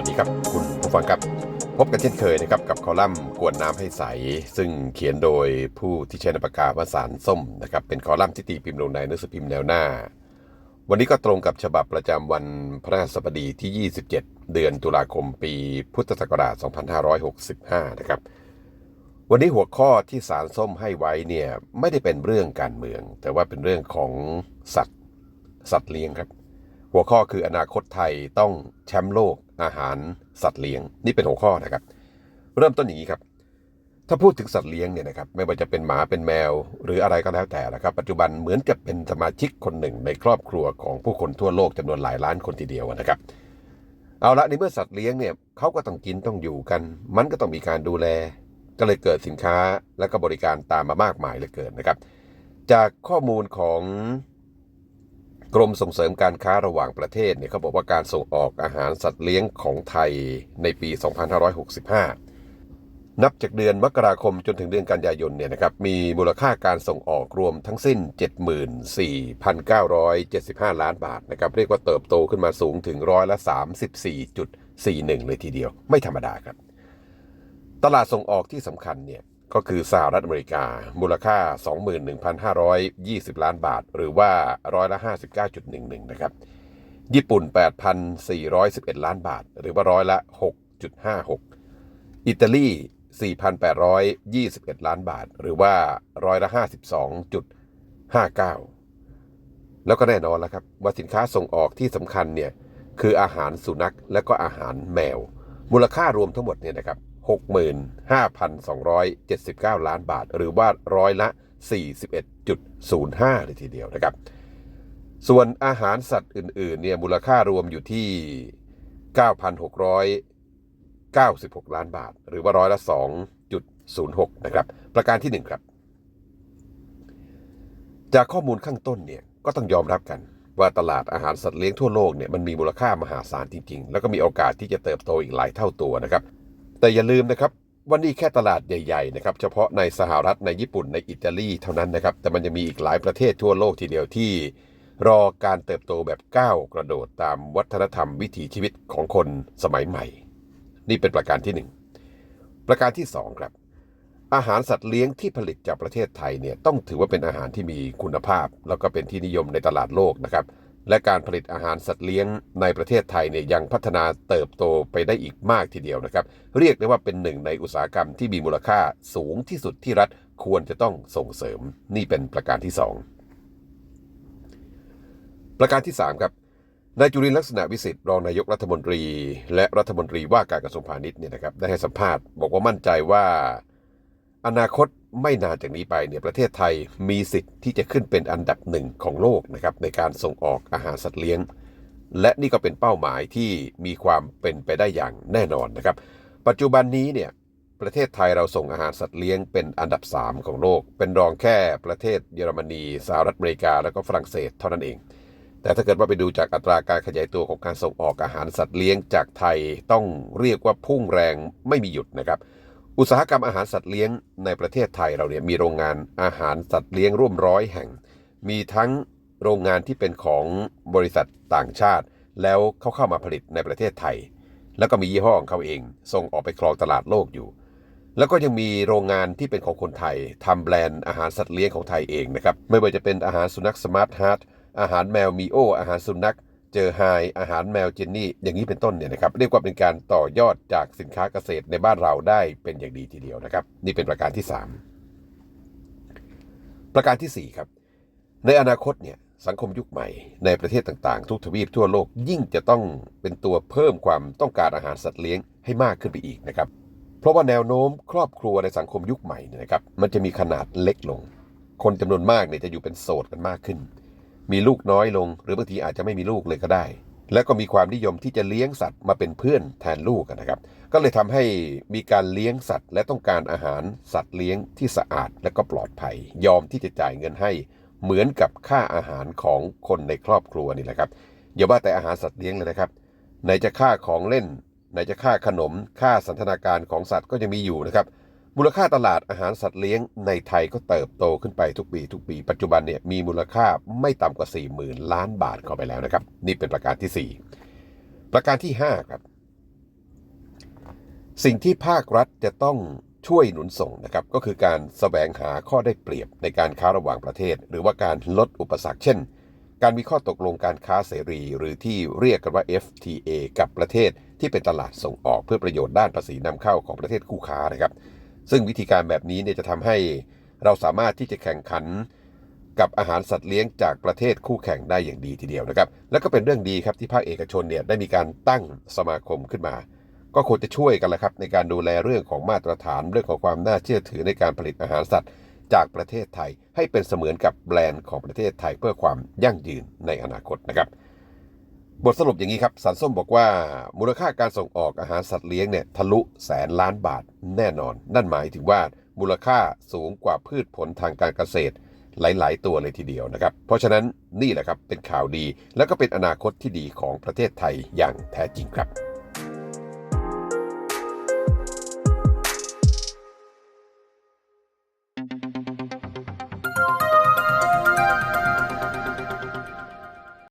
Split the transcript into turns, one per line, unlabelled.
วัสดีครับคุณผู้ฟังครับ พบกันเช่นเคยนะครับกับคอลัมน์กวนน้ำให้ใส ซึ่งเขียนโดยผู้ที่ใช้นามปากกาวสารส้มนะครับเป็นคอลัมน์ที่ตีพิมพ์ลงในหนังสือพิมพ์แนวหน้า วันนี้ก็ตรงกับฉบับประจำวันพระราชบดีที่ 27 เดือนตุลาคมปีพุทธศักราช 2565 นะครับวันนี้หัวข้อที่สารส้มให้ไว้เนี่ยไม่ได้เป็นเรื่องการเมือง แต่ว่าเป็นเรื่องของสัตว์สัตว์เลี้ยงครับ หัวข้อคืออนาคตไทยต้องแชมป์โลกอาหารสัตว์เลี้ยง นี่เป็นหัวข้อนะครับ เริ่มต้นอย่างนี้ครับ ถ้าพูดถึงสัตว์เลี้ยงเนี่ยนะครับไม่ว่าจะเป็นหมาเป็นแมว หรืออะไรก็แล้วแต่นะครับ ปัจจุบันเหมือนกับเป็นสมาชิกคนหนึ่งในครอบครัวของผู้คนทั่วโลกจำนวนหลายล้านคนทีเดียวนะครับเอาละในเมื่อสัตว์เลี้ยงเนี่ยเขาก็ต้องกินต้องอยู่กัน มันก็ต้องมีการดูแล ก็เลยเกิดสินค้าและก็บริการตามมามากมายเหลือเกินนะครับ จากข้อมูลของ กรมส่งเสริมการค้าระหว่างประเทศเนี่ยเขาบอกว่าการส่งออกอาหารสัตว์เลี้ยงของไทยในปี 2565 นับจากเดือนมกราคมจนถึงเดือนกันยายนเนี่ยนะครับมีมูลค่าการส่งออกรวมทั้งสิ้น 74,975 ล้านบาทนะครับเรียกว่าเติบโตขึ้นมาสูงถึงร้อยละ 34.41 เลยทีเดียว ไม่ธรรมดาครับ ตลาดส่งออกที่สำคัญเนี่ย ก็คือสหรัฐอเมริกา มูลค่า 21,520 ล้านบาท หรือว่าร้อยละ 59.11 นะครับ ญี่ปุ่น 8,411 ล้านบาท หรือว่าร้อยละ 6.56 อิตาลี 4,821 ล้านบาท หรือว่าร้อยละ 52.59 แล้วก็แน่นอนแล้วครับ ว่าสินค้าส่งออกที่สำคัญเนี่ย คืออาหารสุนัขและก็อาหารแมว มูลค่ารวมทั้งหมดเนี่ยนะครับ 65,279 ล้านบาท หรือว่าร้อยละ 41.05 เลยทีเดียวนะครับ ส่วนอาหารสัตว์อื่นๆเนี่ยมูลค่ารวมอยู่ที่ 9,696 ล้านบาท หรือว่าร้อยละ 2.06 นะครับ ประการที่ 1 ครับ จากข้อมูลข้างต้นเนี่ยก็ต้องยอมรับกันว่าตลาดอาหารสัตว์เลี้ยงทั่วโลกเนี่ยมันมีมูลค่ามหาศาลจริงๆ แล้วก็มีโอกาสที่จะเติบโตอีกหลายเท่าตัวนะครับ แต่อย่าลืมนะครับวันนี้แค่ตลาดใหญ่ๆนะครับเฉพาะในสหรัฐในญี่ปุ่นในอิตาลีเท่านั้นนะครับ แต่มันจะมีอีกหลายประเทศทั่วโลกทีเดียวที่ รอการเติบโตแบบก้าวกระโดดตามวัฒนธรรมวิถีชีวิตของคนสมัยใหม่ นี่เป็นประการที่หนึ่งประการที่สองครับ อาหารสัตว์เลี้ยงที่ผลิตจากประเทศไทยเนี่ยต้องถือว่าเป็นอาหารที่มีคุณภาพ แล้วก็เป็นที่นิยมในตลาดโลกนะครับ และการผลิตอาหารสัตว์เลี้ยงในประเทศไทยเนี่ยยังพัฒนาเติบโตไปได้อีกมากทีเดียวนะครับ เรียกได้ว่าเป็นหนึ่งในอุตสาหกรรมที่มีมูลค่าสูงที่สุดที่รัฐควรจะต้องส่งเสริมนี่เป็นประการที่สองประการที่สามครับนายจุรินทร์ลักษณะวิสิทธิ์รองนายกรัฐมนตรี และรัฐมนตรีว่าการกระทรวงพาณิชย์เนี่ยนะครับได้ให้สัมภาษณ์บอกว่ามั่นใจว่า อนาคต ไม่นานจากนี้ไปเนี่ยประเทศไทยมีสิทธิ์ที่จะขึ้นเป็นอันดับหนึ่งของโลกนะครับในการส่งออกอาหารสัตว์เลี้ยง และนี่ก็เป็นเป้าหมายที่มีความเป็นไปได้อย่างแน่นอนนะครับ ปัจจุบันนี้เนี่ยประเทศไทยเราส่งอาหารสัตว์เลี้ยงเป็นอันดับ 3 ของโลก เป็นรองแค่ประเทศเยอรมนีสหรัฐอเมริกาแล้วก็ฝรั่งเศสเท่านั้นเอง แต่ถ้าเกิดว่าไปดูจากอัตราการขยายตัวของการส่งออกอาหารสัตว์เลี้ยงจากไทยต้องเรียกว่าพุ่งแรงไม่มีหยุดนะครับ อุตสาหกรรมอาหารสัตว์เลี้ยงในประเทศไทยเราเนี่ยมีโรงงานอาหารสัตว์เลี้ยงร่วมร้อยแห่ง มีทั้งโรงงานที่เป็นของบริษัทต่างชาติ แล้วเขาเข้ามาผลิตในประเทศไทย แล้วก็มียี่ห้อของเขาเองส่งออกไปครองตลาดโลกอยู่ แล้วก็ยังมีโรงงานที่เป็นของคนไทยทำแบรนด์อาหารสัตว์เลี้ยงของไทยเองนะครับไม่ว่าจะเป็นอาหารสุนัขสมาร์ทฮาร์ดอาหารแมวมีโออาหารสุนัข เจอไฮอาหารแมวเจนนี่อย่างนี้เป็นต้นเนี่ยนะครับเรียกว่าเป็นการต่อยอดจากสินค้าเกษตรในบ้านเราได้เป็นอย่างดีทีเดียวนะครับ นี่เป็นประการที่ 3 ประการทีสี่ 4 ครับ ในอนาคตเนี่ยสังคมยุคใหม่ในประเทศต่างๆ ทุกทวีปทั่วโลกยิ่งจะต้องเป็นตัวเพิ่มความต้องการอาหารสัตว์เลี้ยงให้มากขึ้นไปอีกนะครับ เพราะว่าแนวโน้มครอบครัวในสังคมยุคใหม่เนี่ยนะครับ มันจะมีขนาดเล็กลง คนจำนวนมากเนี่ยจะอยู่เป็นโสดกันมากขึ้น มีลูกน้อยลง หรือบางทีอาจจะไม่มีลูกเลยก็ได้ และก็มีความนิยมที่จะเลี้ยงสัตว์มาเป็นเพื่อนแทนลูกนะครับ ก็เลยทำให้มีการเลี้ยงสัตว์ และต้องการอาหารสัตว์เลี้ยงที่สะอาดและก็ปลอดภัย ยอมที่จะจ่ายเงินให้เหมือนกับค่าอาหารของคนในครอบครัวนี่แหละครับอย่าว่าแต่อาหารสัตว์เลี้ยงเลยนะครับไหนจะค่าของเล่นไหนจะค่าขนม ค่าสันทนาการของสัตว์ก็ยังมีอยู่นะครับ มูลค่าตลาดอาหารสัตว์เลี้ยงในไทยก็เติบโตขึ้นไปทุกปีทุกปี ปัจจุบันเนี่ยมีมูลค่าไม่ต่ำกว่า 4 0,000 ล้านบาทเข้าไปแล้วนะครับ นี่เป็นประการที่ 4 ประการที่ 5 ครับ สิ่งที่ภาครัฐจะต้องช่วยหนุนส่งนะครับ ก็คือการแสวงหาข้อได้เปรียบในการค้าระหว่างประเทศ หรือว่าการลดอุปสรรคเช่น การมีข้อตกลงการค้าเสรี หรือที่เรียกกันว่า FTA กับประเทศที่เป็นตลาดส่งออกเพื่อประโยชน์ด้านภาษีนำเข้าของประเทศคู่ค้านะครับ ซึ่งวิธีการแบบนี้เนี่ยจะทำให้เราสามารถที่จะแข่งขันกับอาหารสัตว์เลี้ยงจากประเทศคู่แข่งได้อย่างดีทีเดียวนะครับ แล้วก็เป็นเรื่องดีครับที่ภาคเอกชนเนี่ยได้มีการตั้งสมาคมขึ้นมา ก็ควรจะช่วยกันแหละครับในการดูแลเรื่องของมาตรฐานเรื่องของความน่าเชื่อถือในการผลิตอาหารสัตว์จากประเทศไทย ให้เป็นเสมือนกับแบรนด์ของประเทศไทยเพื่อความยั่งยืนในอนาคตนะครับ บทสรุปอย่างนี้ครับสันส้มบอกว่า มูลค่าการส่งออกอาหารสัตว์เลี้ยงเนี่ยทะลุแสนล้านบาทแน่นอน นั่นหมายถึงว่ามูลค่าสูงกว่าพืชผลทางการเกษตรหลาย ๆ ตัวเลยทีเดียวนะครับ เพราะฉะนั้นนี่แหละครับเป็นข่าวดี และก็เป็นอนาคตที่ดีของประเทศไทยอย่างแท้จริงครับ